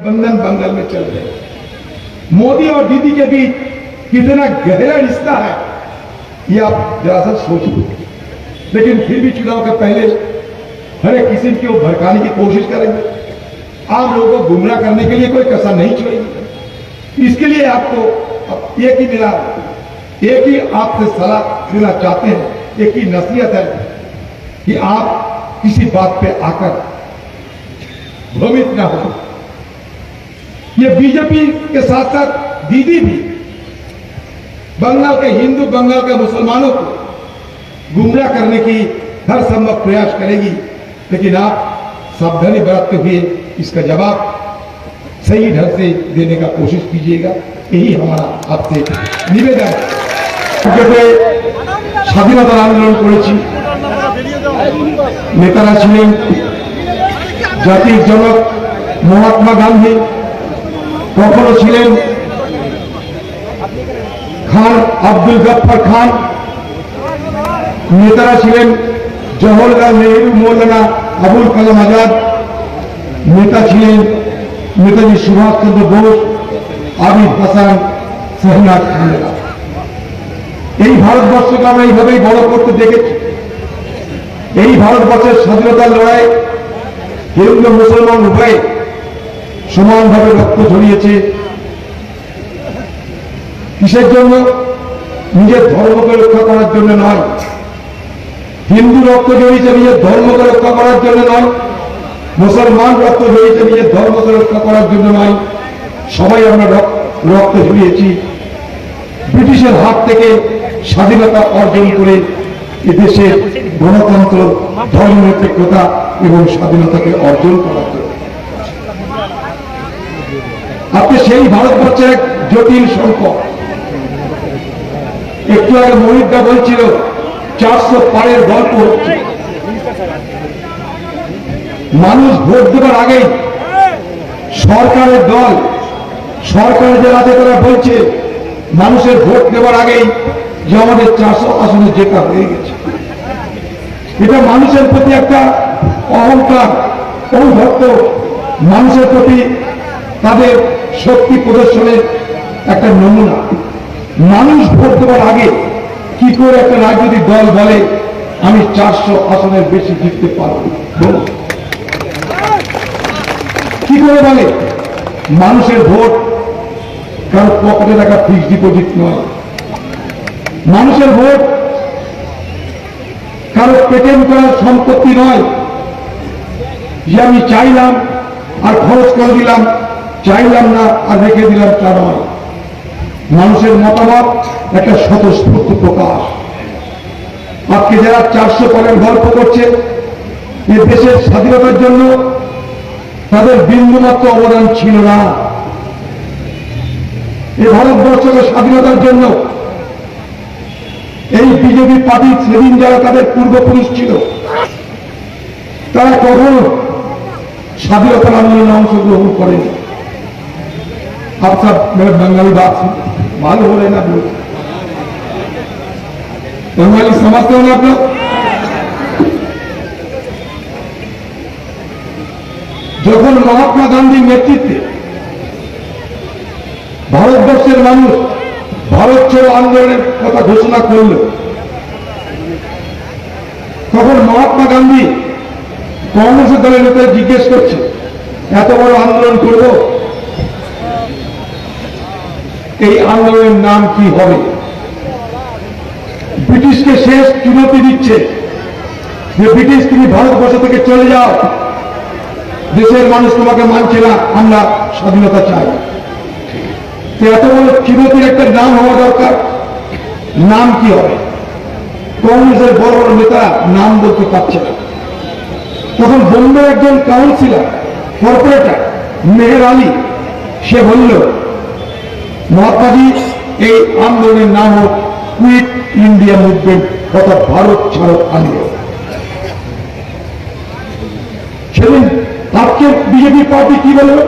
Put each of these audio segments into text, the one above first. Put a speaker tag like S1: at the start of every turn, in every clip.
S1: बंधन बंगाल में चल रहे मोदी और दीदी के बीच कितना गहरा रिश्ता है, ये आप जरा सा सोचो लेकिन फिर भी चुनाव के पहले हर एक किस्म की भड़काने की कोशिश करेंगे। आम लोगों को गुमराह करने के लिए कोई कसर नहीं छोड़ेगी। इसके लिए आपको एक ही मिला, एक ही आपसे सलाह देना चाहते हैं, एक ही नसीहत है कि आप किसी बात पे आकर भ्रमित ना हो। ये बीजेपी के साथ साथ दीदी भी बंगाल के हिंदू बंगाल के मुसलमानों को गुमराह करने की हर संभव प्रयास करेगी लेकिन आप सावधानी बरतते हुए इसका जवाब सही ढंग से देने का कोशिश कीजिएगा यही हमारा आपसे निवेदन है ক্রিকেটে স্বাধীনতার আন্দোলন করেছি নেতারা ছিলেন জাতির জনক মহাত্মা গান্ধী কখনো ছিলেন খান আব্দুল গফর খান। নেতারা ছিলেন জওহরলাল নেহরু, মৌলানা আবুল কালাম আজাদ। নেতা ছিলেন নেতাজি সুভাষচন্দ্র বোস, আবিদ হাসান সহনাথ খানেরা এই ভারতবর্ষকে আমরা এইভাবেই বড় করতে দেখেছি। এই ভারতবর্ষের স্বাধীনতার লড়াই হিন্দু মুসলমান উভয়ে সমানভাবে রক্ত ঝরিয়েছে। কিসের জন্য? নিজের ধর্মকে রক্ষা করার জন্য নয়। হিন্দু রক্ত জড়িয়েছে নিজের ধর্মকে রক্ষা করার জন্য নয়। মুসলমান রক্ত জড়িয়েছে নিজের ধর্মকে রক্ষা করার জন্য নয়। সবাই আমরা রক- রক্ত ঝরিয়েছি। ব্রিটিশের হাত থেকে স্বাধীনতা অর্জন করে এদেশের গণতন্ত্র, ধর্মনিরপেক্ষতা এবং স্বাধীনতাকে অর্জন করার জন্য। আপনি সেই ভারতবর্ষের এক জটিল সংকট। একটু আগে মহিতদা বলছিল, চারশো পারের গল্প হচ্ছে। মানুষ ভোট দেবার আগেই সরকারের দল, সরকারের যে রাতে তারা বলছে, মানুষের ভোট দেওয়ার আগেই যে আমাদের চারশো আসনে জেতা হয়ে গেছে। এটা মানুষের প্রতি একটা অহংকার ঔদ্ধত্য মানুষের প্রতি তাদের শক্তি প্রদর্শনের একটা নমুনা। মানুষ ভোট দেওয়ার আগে কি করে একটা রাজনৈতিক দল বলে, আমি চারশো আসনের বেশি জিততে পারব? কি করে বলে? মানুষের ভোট কারও পকেটে টাকা ফিক্সড ডিপোজিট নয়। মানুষের ভোট কারও পেটেন্ট করার সম্পত্তি নয়। যে আমি চাইলাম আর খরচ করে দিলাম চাইলাম না আর রেখে দিলাম তা নয়। মানুষের মতামত একটা স্বতঃস্ফূর্ত প্রকাশ। আজকে যারা চারশো পরের গল্প করছে, এ দেশের স্বাধীনতার জন্য তাদের বিন্দুমাত্র অবদান ছিল না। এই ভারতবর্ষকে স্বাধীনতার জন্য এই বিজেপি পার্টি সেদিন যারা তাদের পূর্বপুরুষ ছিল, তারা কখনো স্বাধীনতার আন্দোলনে অংশগ্রহণ করেনি। আপনার मेरे बंगाली बात से मालूम हो रहे ना लोग बंगाली समझते हो ना आप लोग যখন মহাত্মা গান্ধীর নেতৃত্বে ভারতবর্ষের মানুষ ভারত ছেড়ো আন্দোলনের কথা ঘোষণা করল তখন মহাত্মা গান্ধী কংগ্রেস দলের নেতা জিজ্ঞেস করছে এত বড় আন্দোলন করব এই আন্দোলনের নাম কি হবে? ব্রিটিশকে শেষ চুনতি দিচ্ছে। যে ব্রিটিশ, তুমি ভারতবর্ষ থেকে চলে যাও। দেশের মানুষ তোমাকে মানছে না, আমরা স্বাধীনতা চাই। এত বড় চিরতির একটা নাম হওয়া দরকার। নাম কি হবে? কংগ্রেসের বড় বড় নেতা নাম বলতে পারছে না। তখন বোম্বে একজন কাউন্সিলর কর্পোরেটর মেহের আলী, সে বলল মহাত্মাজি, এই আন্দোলনের নাম হোক কুইট ইন্ডিয়া মুভমেন্ট তথা ভারত ছাড়ো আন্দোলন। সেদিন আজকে বিজেপি পার্টি কি বলল?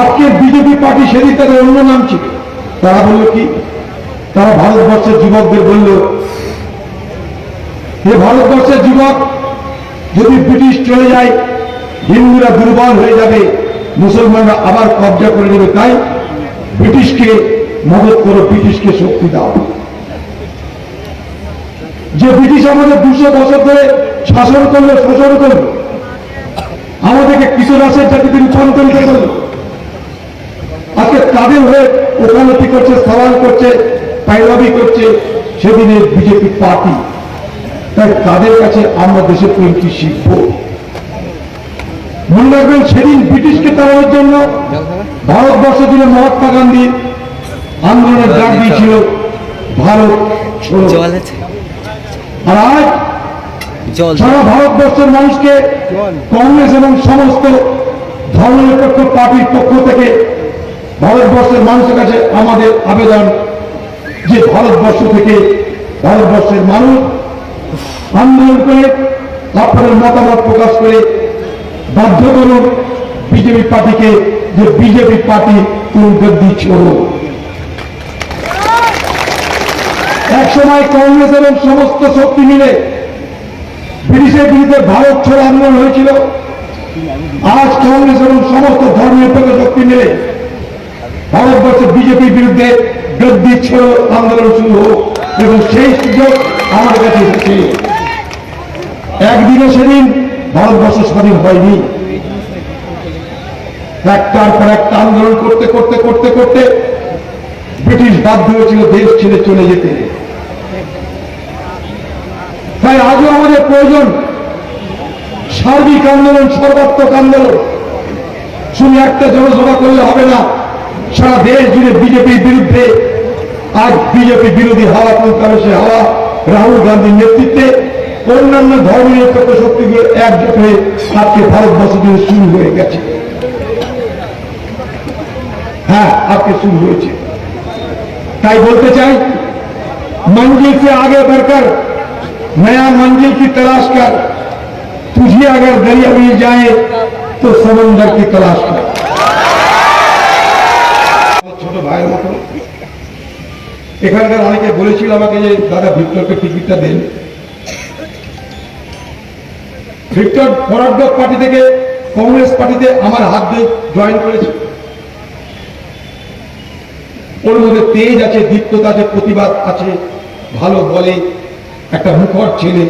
S1: আজকে বিজেপি পার্টি সেদিন তাদের অন্য নাম ছিল। তারা বলল কি? তারা ভারতবর্ষের যুবকদের বলল যে ভারতবর্ষের যুবক, যদি ব্রিটিশ চলে যায়, হিন্দুরা দুর্বল হয়ে যাবে, মুসলমানরা আবার কবজা করে নেবে। তাই ব্রিটিশকে মদত করো, ব্রিটিশকে শক্তি দাও। যে ব্রিটিশ আমাদের দুশো বছর ধরে শাসন করল, শোষণ করল, আমাদেরকে কিশোরাসের জাতিতে রূপান্তরিত করল। আজকে তাদের হয়ে ওকালতি করছে, সওয়াল করছে, পাইলাবি করছে, সেদিনের বিজেপি পার্টি। তাই তাদের কাছে আমরা দেশের প্রেম কি শিখব। মনে রাখবেন, সেদিন ব্রিটিশকে তাড়ানোর জন্য ভারতবর্ষ জুড়ে মহাত্মা গান্ধী আন্দোলনের ডাক দিয়েছিল ভারত আর আজ সারা ভারতবর্ষের মানুষকে কংগ্রেস এবং সমস্ত ধর্মনিরপেক্ষ পার্টির পক্ষ থেকে ভারতবর্ষের মানুষের কাছে আমাদের আবেদন যে ভারতবর্ষ থেকে ভারতবর্ষের মানুষ আন্দোলন করে আপনাদের মতামত প্রকাশ করে বাধ্য করুন বিজেপি পার্টিকে যে বিজেপি পার্টি তুমি ছোড়ো এক সময় কংগ্রেস এবং সমস্ত শক্তি মিলে ব্রিটিশের বিরুদ্ধে ভারত ছোড়ো আন্দোলন হয়েছিল। আজ কংগ্রেস এবং সমস্ত ধর্মনিরপেক্ষ শক্তি মিলে ভারতবর্ষের বিজেপির বিরুদ্ধে গদ্দি ছোড়ো আন্দোলন শুরু হোক এবং সেই সুযোগ আমার কাছে এসেছে। একদিনে সেদিন ভারতবর্ষ স্বাধীন হয়নি। একটার পর একটা আন্দোলন করতে করতে করতে করতে ব্রিটিশ বাধ্য হয়েছিল দেশ ছেড়ে চলে যেতে। তাই আজও আমাদের প্রয়োজন সার্বিক আন্দোলন, সর্বাত্মক আন্দোলন। শুধু একটা জনসভা করলে হবে না, সারা দেশ জুড়ে বিজেপির বিরুদ্ধে আজ বিজেপি বিরোধী হাওয়া তুলতে সে হাওয়া রাহুল গান্ধীর নেতৃত্বে অন্যান্য ধর্মনিরপেক্ষ শক্তিগুলো একজোট হয়ে আজকে ভারতবর্ষ জুড়ে শুরু হয়ে গেছে। হ্যাঁ আজকে শুরু হয়েছে তাই বলতে চাই मंजिल से आगे बढ़कर नया मंजिल की तलाश कर तुझे अगर दरिया मिल जाए तो समंदर की तलाश कर ছোট ভাইয়ের মতো এখানকার অনেকে বলেছিল আমাকে যে দাদা ভিক্টরকে টিকিটটা দেন ভিক্টর ফরওয়ার্ড ব্লক পার্টি থেকে কংগ্রেস পার্টিতে আমার হাত দিয়ে জয়েন করেছে ওর মধ্যে তেজ আছে দীপ্ততা আছে প্রতিবাদ আছে ভালো বলে একটা মুখর ছেলে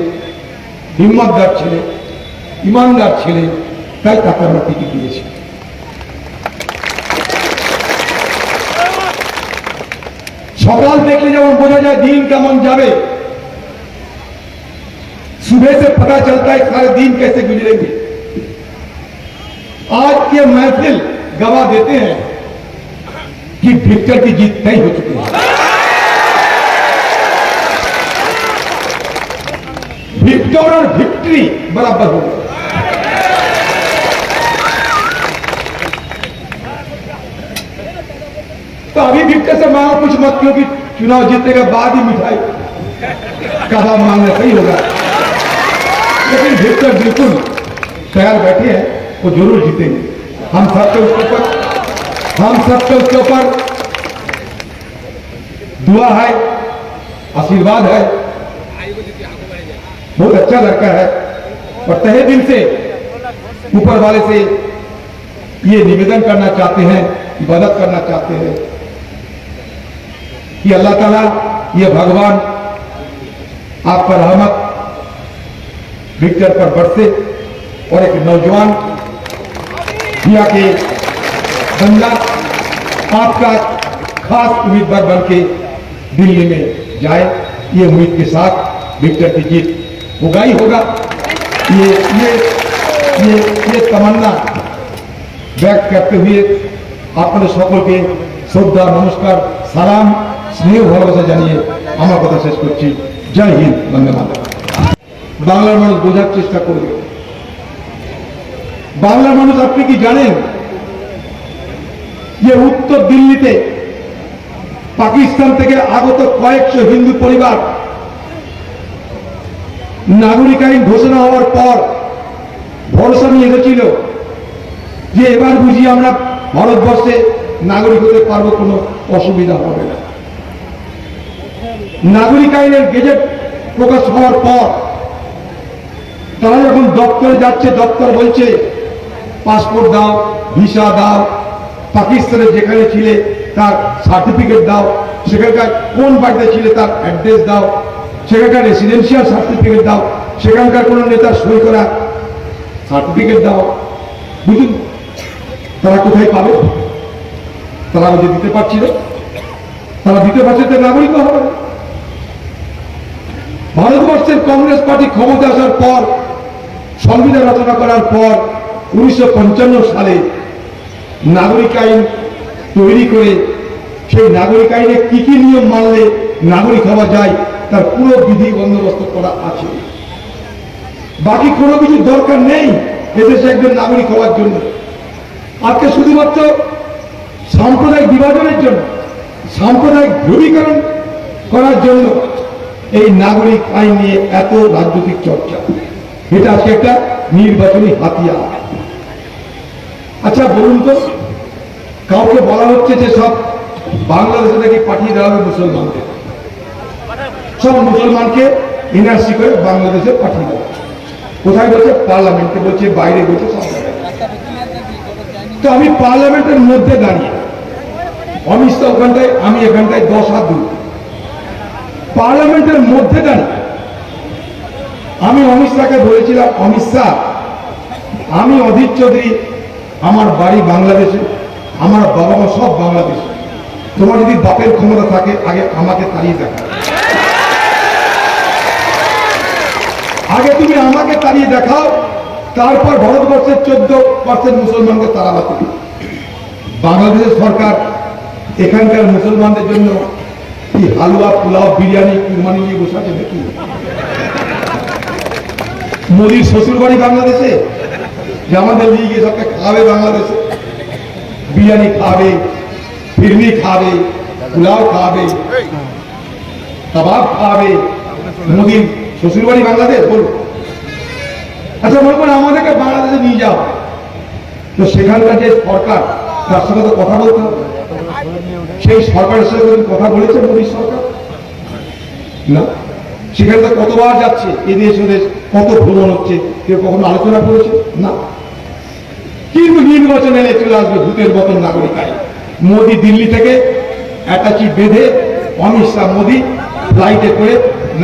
S1: হিম্মতদার ছেলে ইমানদার ছেলে তাই তাকে আমরা টিকিট দিয়েছি সকাল দেখলে যেমন বোঝা যায় দিন কেমন যাবে सुबह से पता चलता है सारे दिन कैसे गुजरेंगे आज के महफिल गवाह देते हैं कि विक्टर की जीत तय हो चुकी है। विक्टर और विक्ट्री बराबर हो तो अभी विक्टर से मांगो कुछ मत क्योंकि चुनाव जीतने के बाद ही मिठाई? कहा मांगना सही होगा। लेकिन विक्टर बिल्कुल तैयार बैठे हैं, वो ज़रूर जीतेंगे। हम सबके उसके ऊपर हम सबके उसके ऊपर दुआ है, आशीर्वाद है। बहुत अच्छा लड़का है। और तहे दिल से, ऊपर वाले से ये निवेदन करना चाहते हैं मदद करना चाहते हैं कि अल्लाह ताला, ये भगवान आप पर रहमत विक्टर पर बरसे और एक नौजवान जिया के बंदा आपका खास उम्मीदवार बन के दिल्ली में जाए ये उम्मीद के साथ विक्टर की जीत होगा ही होगा ये ये ये ये तमन्ना ব্যক্ত করতে हुए আপনাদের সকলকে শ্রদ্ধা নমস্কার সালাম স্নেহ ভালোবাসা জানিয়ে আমার কথা শেষ করছি জয় হিন্দ বন্দে মাতরম বাংলার মানুষ বোঝার চেষ্টা করবে বাংলার মানুষ আপনি কি জানেন যে উত্তর দিল্লিতে পাকিস্তান থেকে আগত কয়েকশো হিন্দু পরিবার নাগরিক আইন ঘোষণা হওয়ার পর ভরসা নিয়ে এসেছিল যে এবার বুঝি আমরা ভারতবর্ষে নাগরিক হতে পারব, কোনো অসুবিধা হবে না। নাগরিক আইনের গেজেট প্রকাশ হওয়ার পর তারা যখন দপ্তরে যাচ্ছে, দপ্তর বলছে, পাসপোর্ট দাও, ভিসা দাও পাকিস্তানে যেখানে ছিলে, তার সার্টিফিকেট দাও। সেখানকার কোন বাড়িতে ছিলে, তার অ্যাড্রেস দাও। সেখানকার রেসিডেন্সিয়াল সার্টিফিকেট দাও। সেখানকার কোনো নেতার সই করা সার্টিফিকেট দাও। বুঝুন, তারা কোথায় পাবে? তারা আমাদের দিতে পারছিল তারা দিতে পারছে তো নাগরিক হবে ভারতবর্ষের কংগ্রেস পার্টি ক্ষমতা আসার পর, সংবিধান রচনা করার পর, উনিশশো পঞ্চান্ন সালে নাগরিক আইন তৈরি করে সেই নাগরিক আইনে কি কি নিয়ম মানলে নাগরিক হওয়া যায়, তার পুরো বিধি বন্দোবস্ত করা আছে। বাকি কোনো কিছু দরকার নেই, এদেশে একজন নাগরিক হওয়ার জন্য। আজকে শুধুমাত্র সাম্প্রদায়িক বিভাজনের জন্য, সাম্প্রদায়িক ধ্রুবীকরণ করার জন্য এই নাগরিক আইন নিয়ে এত রাজনৈতিক চর্চা। এটা আজকে একটা নির্বাচনী হাতিয়ার। আচ্ছা বলুন তো, কাউকে বলা হচ্ছে যে সব বাংলাদেশে থেকে পাঠিয়ে দেওয়া হবে মুসলমানকে? সব মুসলমানকে এনআরসি করে বাংলাদেশে পাঠিয়ে দেওয়া কোথায় বলছে? পার্লামেন্টে বলছে, বাইরে বলছে, সব। তো আমি পার্লামেন্টের মধ্যে দাঁড়িয়ে অমিত শাহ ওখানটায় আমি এখানটায় দশ হাত দূর। পার্লামেন্টের মধ্যে দাঁড়িয়ে, আমি অমিত শাহকে বলেছিলাম, অমিত শাহ, আমি অধীর চৌধুরী আমার বাড়ি বাংলাদেশে, আমার বাবা মা সব বাংলাদেশে। তোমার যদি বাপের ক্ষমতা থাকে, আগে আমাকে তাড়িয়ে দেখা আগে তুমি আমাকে তাড়িয়ে দেখাও, তারপর ভারতবর্ষের চোদ্দ পার্সেন্ট মুসলমানকে তাড়াবা তুমি বাংলাদেশের সরকার এখানকার মুসলমানদের জন্য কি হালুয়া, পোলাও, বিরিয়ানি, কুরবানি নিয়ে বসে নাকি? মোদির শ্বশুর বাড়ি বাংলাদেশে? যে আমাদের নিয়ে গিয়ে সবকে খাওয়াবে বাংলাদেশে, বিরিয়ানি খাবে ফিরনি খাবে, পোলাও খাবে, কাবাব খাবে, মোদির শ্বশুর বাড়ি বাংলাদেশ, বলুন। আচ্ছা মনে আমাদেরকে বাংলাদেশে নিয়ে যাও। তো সেখানকার যে সরকার, তার সঙ্গে তো কথা বলতে হবে। সেই সরকারের কোনোদিন কথা বলেছে মোদী সরকার। না? সেখানে তো কতবার যাচ্ছে এদেশ ওদেশ কত ভ্রমণ হচ্ছে, কেউ কখনো আলোচনা করেছে? না। কিন্তু নির্বাচন এলে চলে আসবে ভূতের মতন নাগরিক আইন মোদী দিল্লি থেকে অ্যাটাচি বেঁধে অমিত শাহ মোদী ফ্লাইটে করে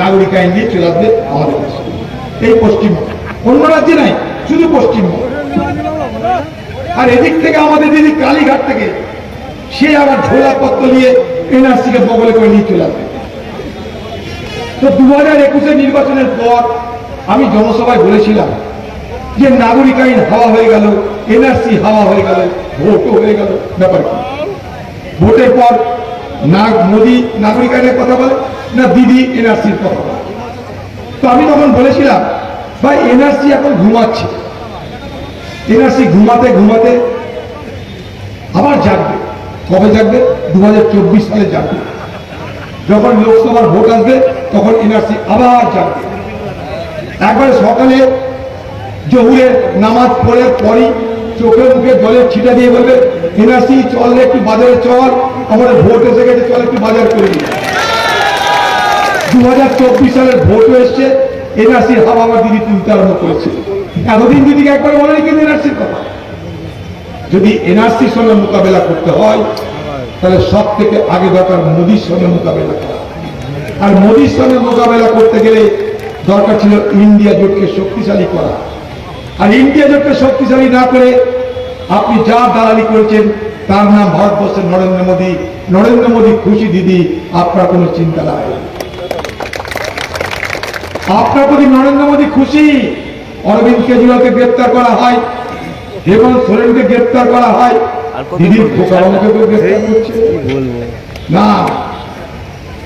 S1: নাগরিক আইন নিয়ে চলে আসবে আমাদের দেশে। এই পশ্চিমবঙ্গ। অন্য রাজ্যে নাই, শুধু পশ্চিমবঙ্গ। আর এদিক থেকে আমাদের দিদি কালীঘাট থেকে, সে আবার ঝোলা পত্র নিয়ে এনআরসিকে বগলে করে নিয়ে চলে আসবে। তো দু হাজার একুশে নির্বাচনের পর আমি জনসভায় বলেছিলাম যে নাগরিক আইন হওয়া হয়ে গেল এনআরসি হাওয়া হয়ে গেল, ভোটও হয়ে গেল, ব্যাপার কি? ভোটের পর না মোদী নাগরিক আইনের কথা বলে না দিদি এনআরসির কথা বলে? তো আমি তখন বলেছিলাম, ভাই এনআরসি এখন ঘুমাচ্ছে। এনআরসি ঘুমাতে ঘুমাতে আবার জাগবে। কবে জাগবে? দু হাজার চব্বিশ সালে জাগবে। যখন লোকসভার ভোট আসবে, তখন এনআরসি আবার জাগবে। একবারে সকালে জহুরের নামাজ পড়ে পরই চোখে মুখে জলের ছিটা দিয়ে বলবে, এনআরসি, চল একটু বাজারে, চল। আমাদের ভোট এসে গেছে, চল একটু বাজার করে দিই দু হাজার চব্বিশ সালের ভোটও এসছে, এনআরসির হাওয়া আমার দিদি তুলতে আরম্ভ করেছে। এতদিন দিদিকে একবার বলেনি কিন্তু এনআরসির কথা। যদি এনআরসির সঙ্গে মোকাবেলা করতে হয়, তাহলে সব থেকে আগে দরকার মোদির সঙ্গে মোকাবেলা করা। আর মোদির সঙ্গে মোকাবেলা করতে গেলে দরকার ছিল ইন্ডিয়া জোটকে শক্তিশালী করা। আর ইন্ডিয়া জোটকে শক্তিশালী না করে আপনি যা দালালি করেছেন তার নাম ভারতবর্ষের নরেন্দ্র মোদী। নরেন্দ্র মোদী খুশি দিদি আপনার কোনো চিন্তা নাই। আপনার প্রতি নরেন্দ্র মোদী খুশি অরবিন্দ কেজরিওয়ালকে গ্রেপ্তার করা হয় হেমন্ত সোরেনকে গ্রেপ্তার করা হয় দিদির খোকাবাবুকে কেউ গ্রেপ্তার করছে। না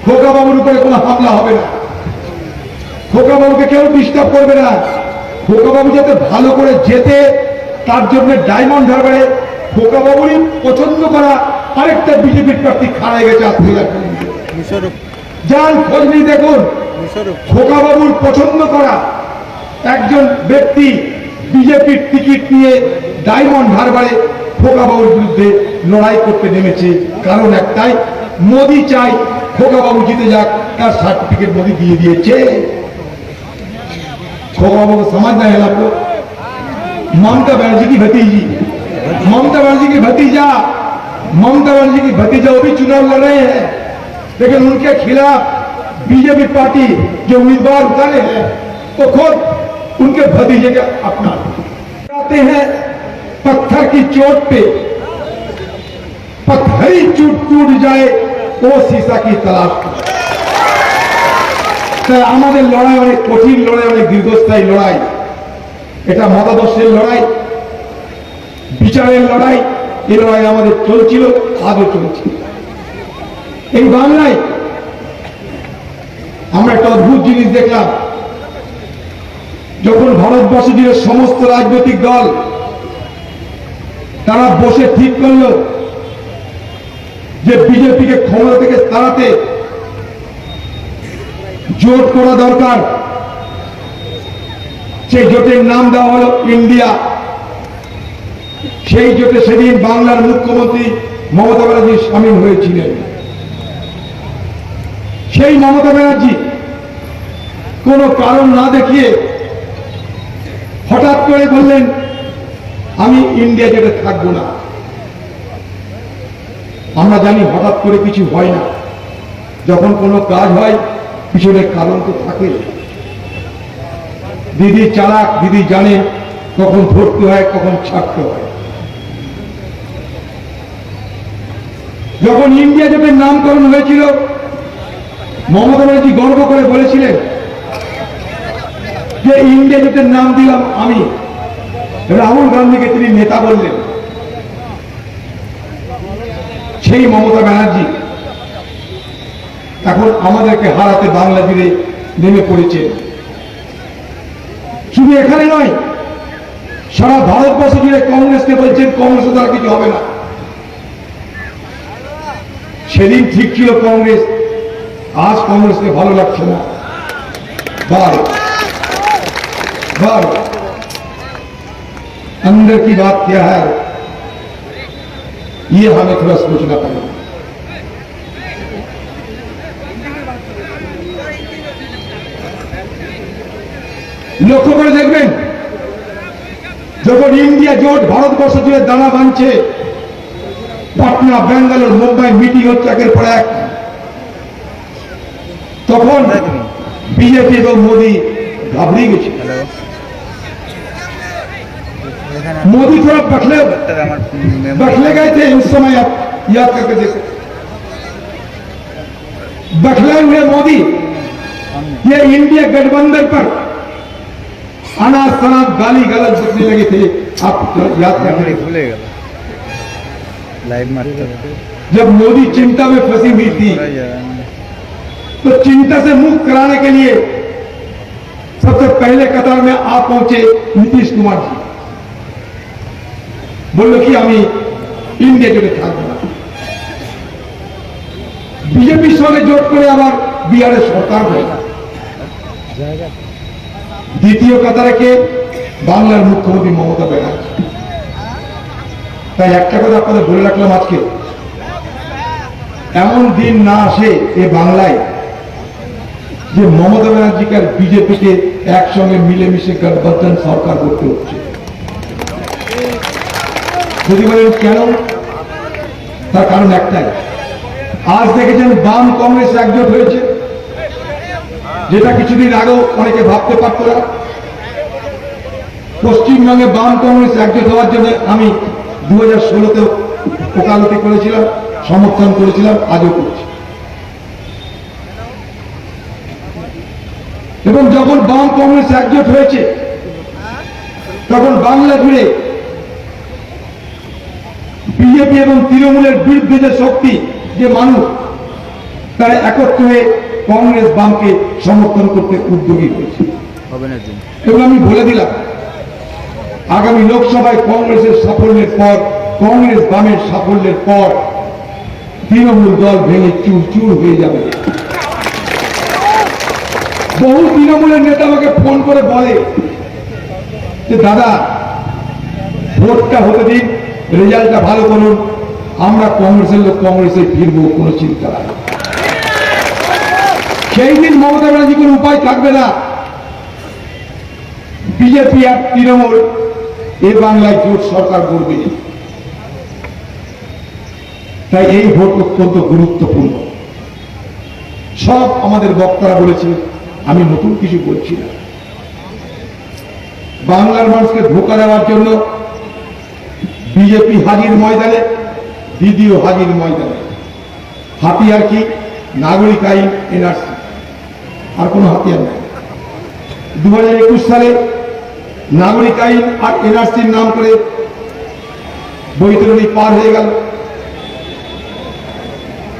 S1: খোকাবাবুর উপরে কোনো হামলা হবে না। খোকাবাবুকে কেউ ডিস্টার্ব করবে না। খোকাবাবু যাতে ভালো করে যেতে তার জন্য ডায়মন্ড হারবারে খোকাবাবুরই পছন্দ করা আরেকটা বিজেপির প্রার্থী খাড়াই গেছে যান খোঁজ নিয়ে দেখুন খোকাবাবুর পছন্দ করা একজন ব্যক্তি বিজেপির টিকিট নিয়ে ডায়মন্ড হারবারে খোকাবাবুর বিরুদ্ধে লড়াই করতে নেমেছে। কারণ একটাই মোদি চাই খোকাবাবু জিতে যাক তার সার্টিফিকেট মোদি দিয়ে দিয়েছে। खो बाबू को समझ नहीं आपको ममता बनर्जी की भतीजी। ममता बनर्जी की भतीजा। ममता बनर्जी की भतीजा, वो भी चुनाव लड़ रहे हैं। लेकिन उनके खिलाफ बीजेपी पार्टी जो उम्मीदवार उतारे हैं वो खुद उनके भतीजे का अपना। आते हैं पत्थर की चोट पे। पत्थरी चूट टूट जाए, वो सीसा की तलाश তাই আমাদের লড়াই অনেক কঠিন লড়াই, অনেক দীর্ঘস্থায়ী লড়াই। এটা মতাদর্শের লড়াই, বিচারের লড়াই এই লড়াই আমাদের চলছিল, আজও চলছে। এই বাংলায় আমরা একটা অদ্ভুত জিনিস দেখলাম। যখন ভারতবর্ষ জুড়ে সমস্ত রাজনৈতিক দল, তারা বসে ঠিক করল যে বিজেপিকে ক্ষমতা থেকে তাড়াতে জোট করা দরকার। সেই জোটের নাম দেওয়া হলো ইন্ডিয়া। সেই জোটে সেদিন বাংলার মুখ্যমন্ত্রী মমতা ব্যানার্জি সামিল হয়েছিলেন। সেই মমতা ব্যানার্জি কোনো কারণ না দেখিয়ে হঠাৎ করে বললেন, আমি ইন্ডিয়া জোটে থাকব না। আমরা জানি হঠাৎ করে কিছু হয় না। যখন কোনো কাজ হয় পিছনে কারণ তো থাকে। দিদি চালাক, দিদি জানে কখন ধরতে হয়, কখন ছাড়তে হয়। যখন ইন্ডিয়া জোটের নামকরণ হয়েছিল, মমতা ব্যানার্জি গর্ব করে বলেছিলেন যে, ইন্ডিয়া জোটের নাম দিলাম আমি। রাহুল গান্ধীকে তিনি নেতা বললেন। সেই মমতা ব্যানার্জি এখন আমাদেরকে হারাতে বাংলা জুড়ে নেমে পড়েছে শুধু এখানে নয় সারা ভারতবর্ষ জুড়ে কংগ্রেসকে বলছেন কংগ্রেস দ্বারা কিছু হবে না সেদিন ঠিক ছিল কংগ্রেস আজ কংগ্রেসকে ভালো লাগছে না বার বার अंदर की बात क्या है ये हमें थोड़ा सोचना पड़ेगा লক্ষ্য করে দেখবেন যখন ইন্ডিয়া জোট ভারতবর্ষ জুড়ে দানা বাঁধছে পাটনা ব্যাঙ্গালোর মুম্বাই মিটিং হচ্ছে একের পর এক তখন বিজেপি এবং মোদী ঘাবড়িয়ে গেছে
S2: হ্যালো এখানে
S1: मोदी थोड़ा बखले
S2: ডাক্তার আমার মেম্বার
S1: बखले गए थे उस समय आप याद करके देखो बखले हुए मोदी ये इंडिया गठबंधन पर अनाज शराब गाली गलत बकने लगे थे आप याद करके
S2: মেমোরি
S1: देखो
S2: ভুলে গেল লাইভ মারতে হবে
S1: जब मोदी चिंता में फंसी हुई थी
S2: করা যাবে না।
S1: तो चिंता से मुक्त कराने के लिए सबसे पहले कतार में आप पहुंचे नीतीश कुमार जी বললো কি আমি ইন্ডিয়া জোটে থাকবো না বিজেপির সঙ্গে জোট করে আবার বিহারের সরকার হয়ে গেল। দ্বিতীয় কাতারে বাংলার মুখ্যমন্ত্রী মমতা ব্যানার্জি। তাই একটা কথা আপনাদের বলে রাখলাম আজকে। এমন দিন না আসে এ বাংলায় যে মমতা ব্যানার্জিকে আর বিজেপিকে একসঙ্গে মিলেমিশে গঠবন্ধন সরকার করতে হচ্ছে। যদি বলেন কেন? তার কারণ একটাই। আজ দেখেছেন বাম কংগ্রেস একজোট হয়েছে। যেটা কিছুদিন আগেও অনেকে ভাবতে পারত না। পশ্চিমবঙ্গে বাম কংগ্রেস একজোট হওয়ার জন্য আমি দু হাজার ষোলোতেও ওকালতি করেছিলাম সমর্থন করেছিলাম আজও করছি। এবং যখন বাম কংগ্রেস একজোট হয়েছে তখন বাংলা জুড়ে বিজেপি এবং তৃণমূলের বিরুদ্ধে যে শক্তি যে মানুষ তারা একত্র হয়ে কংগ্রেস বামকে সমর্থন করতে উদ্যোগী হয়েছে। এবং আমি বলে দিলাম আগামী লোকসভায় কংগ্রেসের সাফল্যের পর, কংগ্রেস বামের সাফল্যের পর তৃণমূল দল ভেঙে চুর চুর হয়ে যাবে। বহু তৃণমূলের নেতা আমাকে ফোন করে বলে যে, দাদা, ভোটটা হতে দিন, রেজাল্টটা ভালো করুন, আমরা কংগ্রেসের লোক কংগ্রেসে ফিরবো, কোনো চিন্তা নাই। সেই দিন মমতা ব্যানার্জি কোনো উপায় থাকবে না। বিজেপি আর তৃণমূল এ বাংলায় জোট সরকার করবে তাই এই ভোট অত্যন্ত গুরুত্বপূর্ণ। সব আমাদের বক্তারা বলেছে আমি নতুন কিছু বলছি না। বাংলার মানুষকে ধোকা দেওয়ার জন্য বিজেপি হাজির ময়দানে দিদিও হাজির ময়দানে। হাতিয়ার কি? নাগরিক আইন এনআরসি। আর কোনো হাতিয়ার নেই। দু সালে নাগরিক আইন আর এনআরসির নাম করে বৈতরণী পার হয়ে গেল।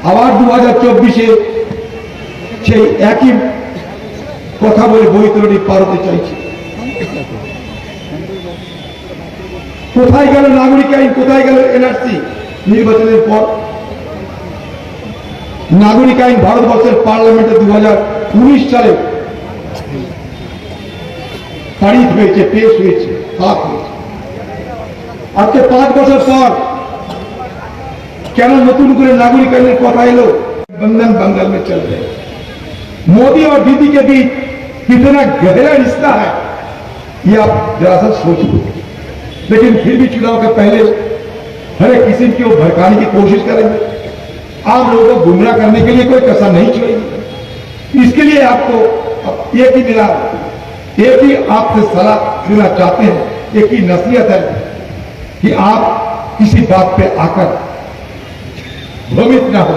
S1: আবার দু হাজার চব্বিশে সেই একই কথা বলে বৈতরণী পার হতে চাইছে। কোথায় গেল নাগরিক আইন কোথায় গেল এনআরসি নির্বাচনের পর? নাগরিক আইন ভারতবর্ষের পার্লামেন্টে দু হাজার উনিশ সালে পারিত হয়েছে পেশ হয়েছে পাস হয়েছে আজকে পাঁচ বছর পর কেন নতুন করে नागरिक आईन কথা এলো बंधन बंगाल में चल रहे हैं। मोदी और दीदी के बीच कितना गहरा रिश्ता है ये आप जरा सा सोचो लेकिन फिर भी चुनाव के पहले हर एक किसी को भड़काने की कोशिश करेंगे आम लोगों को गुमराह करने के लिए कोई कसर नहीं छोड़ेगी इसके लिए आपको एक ही मिला एक ही आपसे सलाह देना चाहते हैं। एक ही नसीहत है कि आप किसी बात पे आकर भ्रमित ना हो।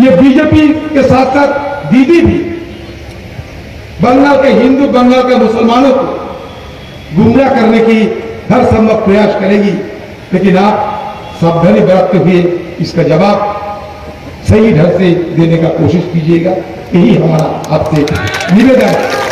S1: ये बीजेपी के साथ साथ दीदी भी बंगाल के हिंदू, बंगाल के मुसलमानों को गुमराह करने की हर संभव प्रयास करेगी। लेकिन आप सावधानी बरतते हुए इसका जवाब सही ढंग से देने का कोशिश कीजिएगा। यही हमारा आपसे निवेदन है।